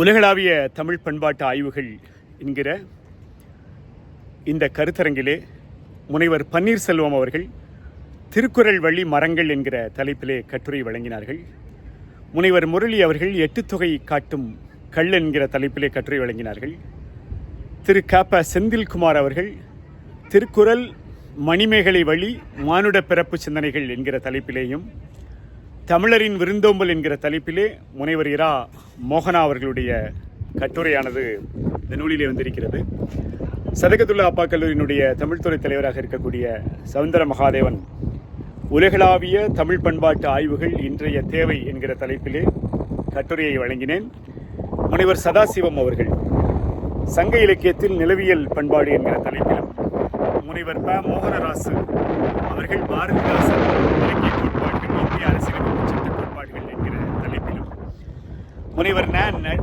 உலகளாவிய தமிழ் பண்பாட்டு ஆய்வுகள் என்கிற இந்த கருத்தரங்கிலே முனைவர் பன்னீர்செல்வம் அவர்கள் திருக்குறள் வழி மரங்கள் என்கிற தலைப்பிலே கட்டுரை வழங்கினார்கள். முனைவர் முரளி அவர்கள் எட்டுத்தொகை காட்டும் கல் என்கிற தலைப்பிலே கட்டுரை வழங்கினார்கள். திரு காப்ப செந்தில்குமார் அவர்கள் திருக்குறள் மணிமேகலை வழி மானுட பிறப்பு சிந்தனைகள் என்கிற தலைப்பிலேயும் தமிழரின் விருந்தோம்பல் என்கிற தலைப்பிலே முனைவர் இரா மோகனா அவர்களுடைய கட்டுரையானது இந்த நூலிலே வந்திருக்கிறது. சதகத்துல்லா அப்பா கல்லூரியினுடைய தமிழ்துறை தலைவராக இருக்கக்கூடிய சவுந்தர மகாதேவன் உலகளாவிய தமிழ் பண்பாட்டு ஆய்வுகள் இன்றைய தேவை என்கிற தலைப்பிலே கட்டுரையை வழங்கினேன். முனைவர் சதாசிவம் அவர்கள் சங்க இலக்கியத்தில் நிலவியல் பண்பாடு என்கிற தலைப்பிலும் முனைவர் ப. மோகனராசு அவர்கள் பாரதிதாசன் இலக்கிய முனைவர் ந ந-